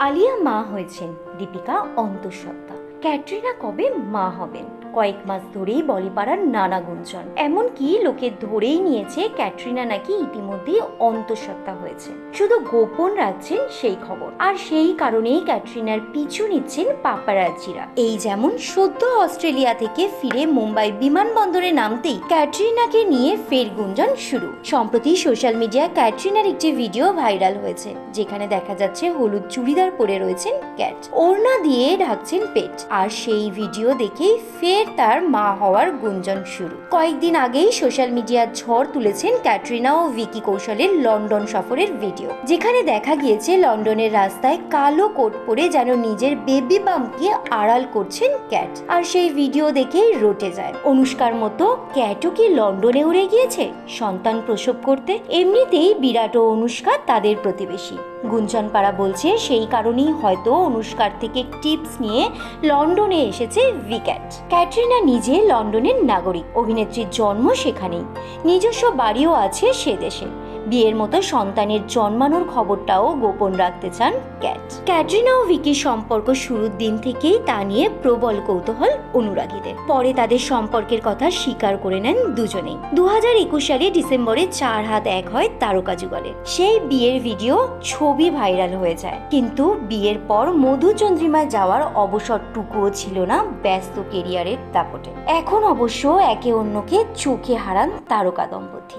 আলিয়া মা হয়েছেন দীপিকা অন্তঃসত্ত্বা। ক্যাটরিনা কবে মা হবেন? কয়েক মাস ধরেই বলিপাড়ার নানা গুঞ্জন। এমনকি লোকে ধরেই নিয়েছে ক্যাটরিনা নাকি ইতিমধ্যেই অন্তঃসত্ত্বা হয়েছে। শুধু গোপন রাখছেন সেই খবর। আর সেই কারণেই ক্যাটরিনার পিছু নিচ্ছেন পাপারাজিরা এই যেমন সদ্য অস্ট্রেলিয়া থেকে ফিরে মুম্বাই বিমানবন্দরে নামতেই ক্যাটরিনাকে নিয়ে ফের গুঞ্জন শুরু। সম্প্রতি সোশ্যাল মিডিয়া ক্যাটরিনার একটি ভিডিও ভাইরাল হয়েছে, যেখানে দেখা যাচ্ছে হলুদ চুড়িদার পরে রয়েছেন ক্যাট। ওড়না দিয়ে ঢাকছেন পেট। আর সেই ভিডিও দেখেই ফের তার মা হওয়ার গুঞ্জন শুরু। কয়েকদিন আগেই সোশ্যাল মিডিয়ার ঝড় তুলেছেন ক্যাটরিনা ও ভিকি কৌশলের লন্ডন সফরের ভিডিও, যেখানে দেখা গিয়েছে লন্ডনের রাস্তায় কালো কোট পরে যেন নিজের বেবি বামকে আড়াল করছেন ক্যাট। আর সেই ভিডিও দেখেই রটে যায়। অনুষ্কার মতো ক্যাটও কি লন্ডনে উড়ে গিয়েছে? সন্তান প্রসব করতে এমনিতেই বিরাট ও অনুষ্কা তাদের প্রতিবেশী। গুঞ্জনপাড়া বলছে সেই কারণেই হয়তো অনুষ্কার থেকে টিপস নিয়ে লন্ডনে এসেছে ভিক্যাট। ক্যাটরিনা নিজে লন্ডনের নাগরিক। অভিনেত্রীর জন্ম সেখানেই। নিজস্ব বাড়িও আছে সে দেশে। বিয়ের মতো সন্তানের জন্মানোর খবরটাও গোপন রাখতে চান ক্যাট। ক্যাটরিনা ও ভিকির সম্পর্ক শুরুর দিন থেকেই তা নিয়ে প্রবল কৌতূহল অনুরাগীদের। পরে তাদের সম্পর্কের কথা স্বীকার করে নেন দুজনেই। দু হাজার একুশ সালে ডিসেম্বরে চার হাত এক হয় তারকা যুগলের সেই বিয়ের ভিডিও ছবি ভাইরাল হয়ে যায়। কিন্তু বিয়ের পর মধুচন্দ্রিমায় যাওয়ার অবসরটুকুও ছিল না ব্যস্ত কেরিয়ারের দাপটে। এখন অবশ্য একে অন্যকে চোখে হারান তারকা দম্পতি।